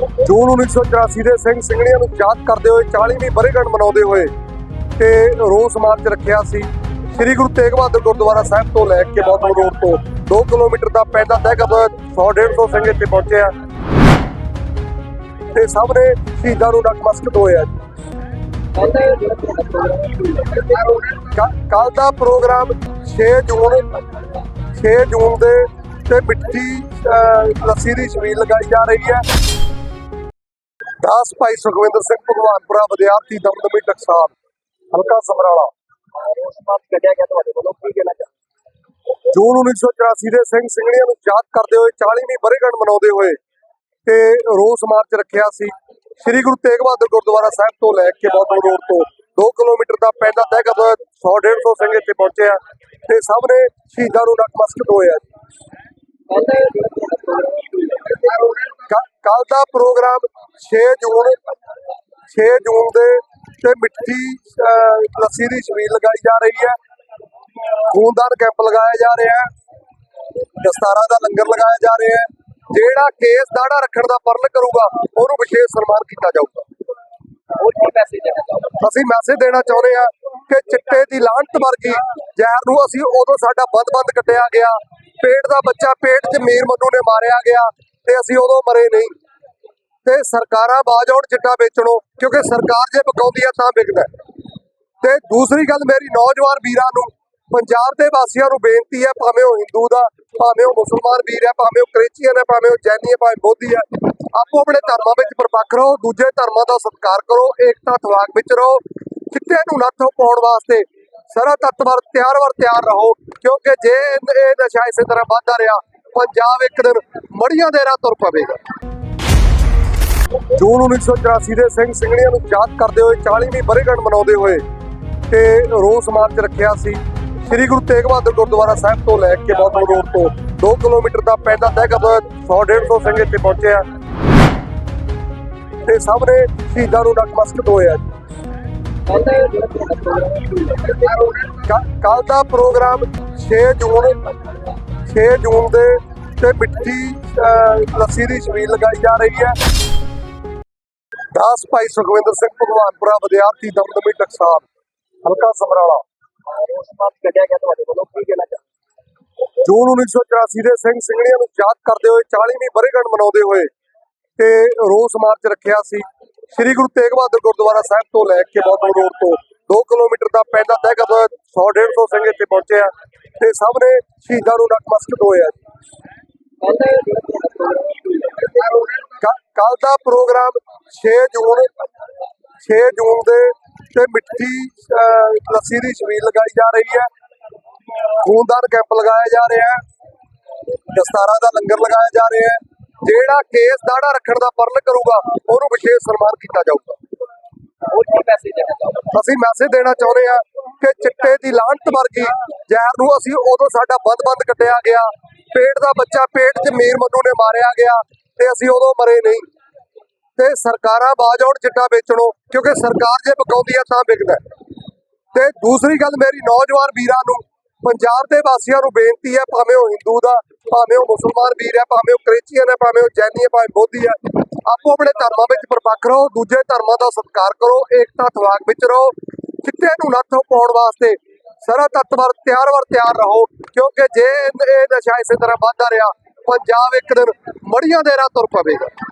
ਜੂਨ 1984 ਦੇ ਸਿੰਘ ਸਿੰਘਣੀਆਂ ਨੂੰ ਯਾਦ ਕਰਦੇ ਹੋਏ 40ਵੀਂ ਵਰ੍ਹੇਗੰਢ ਮਨਾਉਂਦੇ ਹੋਏ ਤੇ ਰੋਸ ਮਾਰਚ ਰੱਖਿਆ ਸੀ। ਸ੍ਰੀ ਗੁਰੂ ਤੇਗ ਬਹਾਦਰ ਗੁਰਦੁਆਰਾ ਸਾਹਿਬ ਤੋਂ ਲੈ ਕੇ ਬੌਧਨ ਰੋਡ ਤੋਂ 2 ਕਿਲੋਮੀਟਰ ਦਾ ਪੈਦਾ ਤੈਅ ਕਰਦੇ 100 150 ਸਿੰਘ ਇੱਥੇ ਪਹੁੰਚੇ ਆ। ਤੇ ਸਭ ਸ਼ਹੀਦਾਂ ਨੂੰ ਨਤਮਸਤਕ ਹੋਇਆ। ਕੱਲ ਦਾ ਪ੍ਰੋਗਰਾਮ 6 ਜੂਨ 6 ਜੂਨ ਦੇ ਤੇ ਮਿੱਠੀ ਅਹ, ਲੱਸੀ ਦੀ ਛਬੀਲ ਲਗਾਈ ਜਾ ਰਹੀ ਹੈ। ਦਾਸ ਭਾਈ ਸੁਖਵਿੰਦਰ ਸਿੰਘ ਭਗਵਾਨਪੁਰਾ, ਵਿਦਿਆਰਥੀ ਦਮਦਮੀ ਟਕਸਾਲ, ਹਲਕਾ ਸਮਰਾਲਾ। ਜੂਨ 1984 ਦੇ ਸਿੰਘ ਸਿੰਘਣੀਆਂ ਨੂੰ ਯਾਦ ਕਰਦੇ ਹੋਏ 40ਵੀਂ ਵਰ੍ਹੇਗੰਢ ਮਨਾਉਂਦੇ ਹੋਏ ਤੇ ਰੋਸ ਮਾਰਚ ਰੱਖਿਆ ਸੀ। ਸ੍ਰੀ ਗੁਰੂ ਤੇਗ ਬਹਾਦਰ ਗੁਰਦੁਆਰਾ ਸਾਹਿਬ ਤੋਂ ਲੈ ਕੇ ਬੌਧਨ ਰੋਡ ਤੋਂ 2 ਕਿਲੋਮੀਟਰ ਦਾ ਪੈਂਦਾ ਤੈਅ ਕਰਦੇ 100 150 ਸਿੰਘ ਇੱਥੇ ਪਹੁੰਚੇ ਆ ਤੇ ਸਭ ਨੇ ਸ਼ਹੀਦਾਂ ਨੂੰ ਨਤਮਸਤਕ ਹੋਇਆ ਕੱਲ ਦਾ ਪ੍ਰੋਗਰਾਮ 6 ਜੂਨ 6 ਜੂਨ ਦੇ ਤੇ ਮਿੱਠੀ ਲੱਸੀ ਦੀ ਛਬੀਲ ਲਗਾਈ ਜਾ ਰਹੀ ਹੈ। ਖੂਨਦਾਨ ਕੈਂਪ ਲਗਾਇਆ ਜਾ ਰਿਹਾ ਹੈ। ਦਸਤਾਰਾ ਦਾ ਲੰਗਰ ਲਗਾਇਆ ਜਾ ਰਿਹਾ ਹੈ। ਜਿਹੜਾ ਕੇਸ ਦਾੜਾ ਰੱਖਣ ਦਾ ਪਰਲ ਕਰੂਗਾ ਉਹਨੂੰ ਵਿਸ਼ੇਸ਼ ਸਨਮਾਨ ਕੀਤਾ ਜਾਊਗਾ। ਅਸੀਂ ਮੈਸੇਜ ਦੇਣਾ ਚਾਹੁੰਦੇ ਆ ਕਿ ਚਿੱਟੇ ਦੀ ਲਾਹਨਤ ਵਰਗੀ ਜ਼ਹਿਰ ਨੂੰ ਅਸੀਂ ਉਦੋਂ ਸਾਡਾ ਬੰਦ-ਬੰਦ ਕੱਟਿਆ ਗਿਆ। ਪੇਟ ਦਾ ਬੱਚਾ ਪੇਟ 'ਚ ਮੀਰ ਮੰਨੂ ਨੇ ਮਾਰਿਆ ਗਿਆ ਤੇ ਅਸੀਂ ਉਦੋਂ ਮਰੇ ਨਹੀਂ। ਤੇ ਸਰਕਾਰਾਂ ਬਾਜ ਆਉਣ ਚਿੱਟਾ ਵੇਚਣੋਂ, ਕਿਉਂਕਿ ਸਰਕਾਰ ਜੇ ਬਕਾਉਂਦੀ ਆ ਤਾਂ ਵਿਕਦਾ ਤੇ ਦੂਸਰੀ ਗੱਲ ਮੇਰੀ ਨੌਜਵਾਨ ਵੀਰਾਂ ਨੂੰ, ਪੰਜਾਬ ਦੇ ਵਾਸੀਆਂ ਨੂੰ ਬੇਨਤੀ ਹੈ, ਭਾਵੇਂ ਉਹ ਹਿੰਦੂ ਦਾ, ਭਾਵੇਂ ਉਹ ਮੁਸਲਮਾਨ ਵੀਰ ਹੈ, ਭਾਵੇਂ ਉਹ ਕ੍ਰਿਸਚੀਅਨ ਹੈ, ਭਾਵੇਂ ਉਹ ਜੈਨੀ ਹੈ, ਭਾਵੇਂ ਬੋਧੀ ਹੈ, ਆਪੋ ਆਪਣੇ ਧਰਮਾਂ ਵਿੱਚ ਪਰਪੱਕ ਰਹੋ, ਦੂਜੇ ਧਰਮਾਂ ਦਾ ਸਤਿਕਾਰ ਕਰੋ, ਏਕਤਾ ਤਵਾਗ ਵਿੱਚ ਰਹੋ, ਚਿੱਟੇ ਨੂੰ ਨੱਥ ਪਾਉਣ ਵਾਸਤੇ ਸਾਰਾ ਤੱਤਵਰ ਤਿਆਰ ਵਰ ਤਿਆਰ ਰਹੋ, ਕਿਉਂਕਿ ਜੇ ਇਹ ਨਸ਼ਾ ਇਸੇ ਤਰ੍ਹਾਂ ਵੱਧਦਾ ਰਿਹਾ, ਪੰਜਾਬ ਇੱਕ ਦਿਨ ਮੜੀਆਂ ਦੇਰਾ ਤੁਰ ਪਵੇਗਾ। ਜੂਨ 1984 ਦੇ ਸਿੰਘ ਸਿੰਘਣੀਆਂ ਨੂੰ ਯਾਦ ਕਰਦੇ ਹੋਏ 40ਵੀਂ ਵਰ੍ਹੇਗੰਢ ਮਨਾਉਂਦੇ ਹੋਏ ਤੇ ਰੋਸ ਮਾਰਚ ਰੱਖਿਆ ਸੀ। ਸ੍ਰੀ ਗੁਰੂ ਤੇਗ ਬਹਾਦਰ ਗੁਰਦੁਆਰਾ ਸਾਹਿਬ ਤੋਂ ਲੈ ਕੇ ਬੌਧਨ ਰੋਡ ਤੋਂ 2 ਕਿਲੋਮੀਟਰ ਦਾ ਪੈਂਦਾ ਤੈਅ ਕਰਦੇ 100 150 ਸਿੰਘ ਇੱਥੇ ਪਹੁੰਚੇ ਆ। ਤੇ ਸਭ ਨੇ ਸ਼ਹੀਦਾਂ ਨੂੰ ਨਤਮਸਤਕ ਹੋਇਆ ਕੱਲ ਦਾ ਪ੍ਰੋਗਰਾਮ 6 ਜੂਨ 6 ਜੂਨ ਦੇ ਤੇ ਮਿੱਠੀ ਅਹ, ਲੱਸੀ ਦੀ ਛਬੀਲ ਲਗਾਈ ਜਾ ਰਹੀ ਹੈ। ਦਾਸ ਭਾਈ ਸੁਖਵਿੰਦਰ ਸਿੰਘ ਭਗਵਾਨਪੁਰਾ ਵਿਦਿਆਰਥੀ ਦਮਦਮੀ ਟਕਸਾਲ ਹਲਕਾ ਸਮਰਾਲਾ। ਜੂਨ 1984 ਦੇ ਸਿੰਘ ਸਿੰਘਣੀਆਂ ਨੂੰ ਯਾਦ ਕਰਦੇ ਹੋਏ 40ਵੀਂ ਵਰ੍ਹੇਗੰਢ ਮਨਾਉਂਦੇ ਹੋਏ ਤੇ ਰੋਸ ਮਾਰਚ ਰੱਖਿਆ ਸੀ। ਸ੍ਰੀ ਗੁਰੂ ਤੇਗ ਬਹਾਦਰ ਗੁਰਦੁਆਰਾ ਸਾਹਿਬ ਤੋਂ ਲੈ ਕੇ ਬੌਧਨ ਰੋਡ ਤੋਂ 2 ਕਿਲੋਮੀਟਰ ਦਾ ਪੈਂਦਾ ਤੈਅ ਕਰਦੇ 100 150 ਸਿੰਘ ਇੱਥੇ ਪਹੁੰਚੇ ਆ ਤੇ ਸਭ ਨੇ ਸ਼ਹੀਦਾਂ ਨੂੰ ਨਤਮਸਤਕ ਹੋਇਆ ਕੱਲ ਦਾ ਪ੍ਰੋਗਰਾਮ 6 ਜੂਨ 6 ਜੂਨ ਦੇ ਤੇ ਮਿੱਠੀ ਲੱਸੀ ਦੀ ਛਬੀਲ ਲਗਾਈ ਜਾ ਰਹੀ ਹੈ। ਖੂਨਦਾਨ ਕੈਂਪ ਲਗਾਇਆ ਜਾ ਰਿਹਾ ਹੈ। ਦਸਤਾਰਾ ਦਾ ਲੰਗਰ ਲਗਾਇਆ ਜਾ ਰਿਹਾ ਹੈ। ਜਿਹੜਾ ਕੇਸ ਦਾੜਾ ਰੱਖਣ ਦਾ ਪਰਲ ਕਰੂਗਾ ਉਹਨੂੰ ਵਿਸ਼ੇਸ਼ ਸਨਮਾਨ ਕੀਤਾ ਜਾਊਗਾ। ਅਸੀਂ ਮੈਸੇਜ ਦੇਣਾ ਚਾਹੁੰਦੇ ਆ ਕਿ ਚਿੱਟੇ ਦੀ ਲਾਹਨਤ ਵਰਗੀ ਜ਼ਹਿਰ ਨੂੰ ਅਸੀਂ ਉਦੋਂ ਸਾਡਾ ਬੰਦ-ਬੰਦ ਕੱਟਿਆ ਗਿਆ। ਪੇਟ ਦਾ ਬੱਚਾ ਪੇਟ 'ਚ ਮੀਰ ਮੰਨੂ ਨੇ ਮਾਰਿਆ ਗਿਆ ਤੇ ਅਸੀਂ ਉਦੋਂ ਮਰੇ ਨਹੀਂ। ਤੇ ਸਰਕਾਰਾਂ ਬਾਜ ਆਉਣ ਚਿੱਟਾ ਵੇਚਣੋਂ, ਕਿਉਂਕਿ ਸਰਕਾਰ ਜੇ ਬਕਾਉਂਦੀ ਆ ਤਾਂ ਵਿਕਦਾ ਤੇ ਦੂਸਰੀ ਗੱਲ ਮੇਰੀ ਨੌਜਵਾਨ ਵੀਰਾਂ ਨੂੰ, ਪੰਜਾਬ ਦੇ ਵਾਸੀਆਂ ਨੂੰ ਬੇਨਤੀ ਹੈ, ਭਾਵੇਂ ਉਹ ਹਿੰਦੂ ਦਾ, ਭਾਵੇਂ ਉਹ ਮੁਸਲਮਾਨ ਵੀਰ ਹੈ, ਭਾਵੇਂ ਉਹ ਕ੍ਰਿਸਚੀਅਨ ਹੈ, ਭਾਵੇਂ ਉਹ ਜੈਨੀ ਹੈ, ਭਾਵੇਂ ਬੋਧੀ ਹੈ, ਆਪੋ ਆਪਣੇ ਧਰਮਾਂ ਵਿੱਚ ਪਰਪੱਕ ਰਹੋ, ਦੂਜੇ ਧਰਮਾਂ ਦਾ ਸਤਿਕਾਰ ਕਰੋ, ਏਕਤਾ ਤਵਾਗ ਵਿੱਚ ਰਹੋ, ਚਿੱਟੇ ਨੂੰ ਨੱਥ ਪਾਉਣ ਵਾਸਤੇ ਸਾਰਾ ਤੱਤਵਰ ਤਿਆਰ ਵਰ ਤਿਆਰ ਰਹੋ, ਕਿਉਂਕਿ ਜੇ ਇਹ ਇਹ ਨਸ਼ਾ ਇਸੇ ਤਰ੍ਹਾਂ ਵੱਧਦਾ ਰਿਹਾ, ਪੰਜਾਬ ਇੱਕ ਦਿਨ ਮੜੀਆਂ ਦੇ ਰਾਹ ਤੁਰ ਪਵੇਗਾ।